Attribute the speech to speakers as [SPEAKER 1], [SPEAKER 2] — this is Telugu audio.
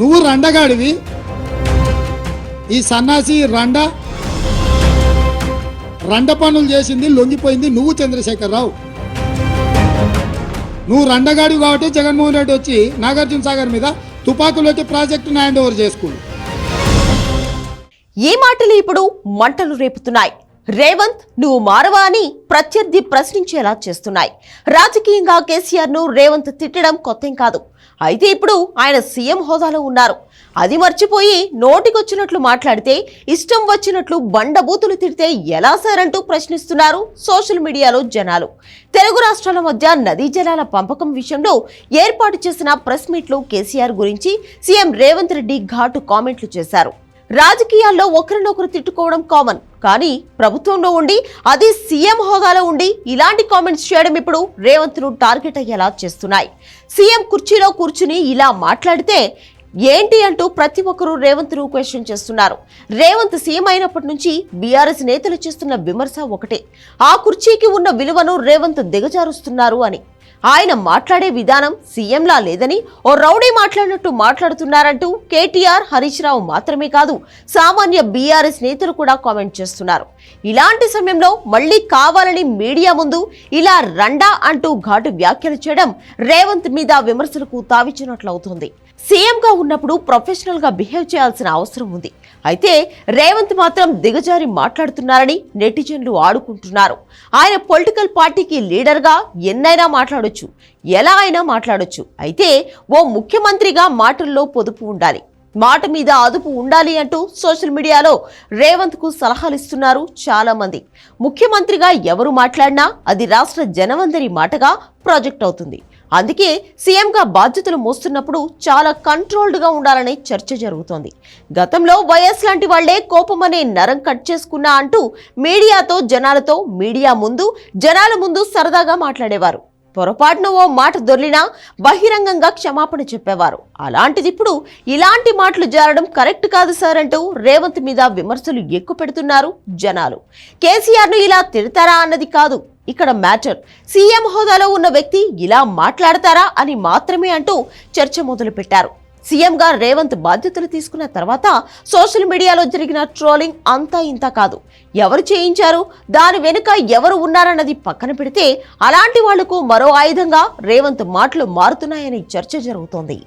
[SPEAKER 1] నువ్వు రండగాడివి. ఈ సన్నాసి రండ రండ పనులు చేసింది లొంగిపోయింది నువ్వు చంద్రశేఖరరావు. నువ్వు రండగాడివి కాబట్టి జగన్మోహన్ రెడ్డి వచ్చి నాగార్జున సాగర్ మీద తుపాకులోకి పెట్టి ప్రాజెక్టును హ్యాండ్ ఓవర్ చేసుకుంది.
[SPEAKER 2] ఏ మాటలు ఇప్పుడు మంటలు రేపుతున్నాయి? రేవంత్ నువ్వు మారవా అని ప్రత్యర్థి ప్రశ్నించేలా చేస్తున్నాయి. రాజకీయంగా కేసీఆర్ను రేవంత్ తిట్టడం కొత్తేం కాదు. అయితే ఇప్పుడు ఆయన సీఎం హోదాలో ఉన్నారు. అది మర్చిపోయి నోటికొచ్చినట్లు మాట్లాడితే ఇష్టం వచ్చినట్లు బండబూతులు తిడితే ఎలా సార్ అంటూ ప్రశ్నిస్తున్నారు సోషల్ మీడియాలో జనాలు. తెలుగు రాష్ట్రాల మధ్య నదీ జలాల పంపకం విషయంలో ఏర్పాటు చేసిన ప్రెస్ మీట్లో కేసీఆర్ గురించి సీఎం రేవంత్ రెడ్డి ఘాటు కామెంట్లు చేశారు. రాజకీయాల్లో ఒకరినొకరు తిట్టుకోవడం కామన్. కానీ ప్రభుత్వంలో ఉండి అది సీఎం హోదాలో ఉండి ఇలాంటి కామెంట్స్ చేయడం ఇప్పుడు రేవంత్ను టార్గెట్ అయ్యేలా చేస్తున్నాయి. సీఎం కుర్చీలో కూర్చుని ఇలా మాట్లాడితే ఏంటి అంటూ ప్రతి ఒక్కరూ రేవంత్ను క్వశ్చన్ చేస్తున్నారు. రేవంత్ సీఎం అయినప్పటి నుంచి బీఆర్ఎస్ నేతలు చేస్తున్న విమర్శ ఒకటే. ఆ కుర్చీకి ఉన్న విలువను రేవంత్ దిగజారుస్తున్నారు అని. ఆయన మాట్లాడే విధానం సీఎంలా లేదని ఓ రౌడీ మాట్లాడినట్టు మాట్లాడుతున్నారంటూ కేటీఆర్ హరీష్ రావు మాత్రమే కాదు సామాన్య బీఆర్ఎస్ నేతలు కూడా కామెంట్ చేస్తున్నారు. ఇలాంటి సమయంలో మళ్ళీ కావాలని మీడియా ముందు ఇలా రండా అంటూ ఘాటు వ్యాఖ్యలు చేయడం రేవంత్ మీద విమర్శలకు తావిచ్చినట్లవుతుంది సీఎంగా ఉన్నప్పుడు ప్రొఫెషనల్గా బిహేవ్ చేయాల్సిన అవసరం ఉంది. అయితే రేవంత్ మాత్రం దిగజారి మాట్లాడుతున్నారని నెటిజన్లు ఆడుకుంటున్నారు. ఆయన పొలిటికల్ పార్టీకి లీడర్గా ఎన్నైనా మాట్లాడొచ్చు. ఎలా అయినా మాట్లాడొచ్చు. అయితే ఓ ముఖ్యమంత్రిగా మాటల్లో పొదుపు ఉండాలి. మాట మీద అదుపు ఉండాలి అంటూ సోషల్ మీడియాలో రేవంత్కు సలహాలు ఇస్తున్నారు చాలా మంది ముఖ్యమంత్రిగా ఎవరు మాట్లాడినా అది రాష్ట్ర జనమందరి మాటగా ప్రాజెక్ట్ అవుతుంది. అందుకే సీఎంగా బాధ్యతలు మోస్తున్నప్పుడు చాలా కంట్రోల్డ్గా ఉండాలనే చర్చ జరుగుతోంది. గతంలో వైఎస్ లాంటి వాళ్ళే కోపం అనే నరం కట్ చేసుకున్నా అంటూ మీడియాతో జనాలతో మీడియా ముందు జనాల ముందు సరదాగా మాట్లాడేవారు. పొరపాటున ఓ మాట దొర్లినా బహిరంగంగా క్షమాపణ చెప్పేవారు. అలాంటిది ఇప్పుడు ఇలాంటి మాటలు జారడం కరెక్ట్ కాదు సార్ అంటూ రేవంత్ మీద విమర్శలు ఎక్కువ పెడుతున్నారు జనాలు. కేసీఆర్ను ఇలా తిడతారా అన్నది కాదు ఇక్కడ మ్యాటర్. సీఎం హోదాలో ఉన్న వ్యక్తి ఇలా మాట్లాడతారా అని మాత్రమే అంటూ చర్చ మొదలుపెట్టారు. సీఎంగా రేవంత్ బాధ్యతలు తీసుకున్న తర్వాత సోషల్ మీడియాలో జరిగిన ట్రోలింగ్ అంతా ఇంత కాదు. ఎవరు చేయించారు? దాని వెనుక ఎవరు ఉన్నారన్నది పక్కన పెడితే అలాంటి వాళ్ళకు మరో ఆయుధంగా రేవంత్ మాటలు మారుతున్నాయని చర్చ జరుగుతోంది.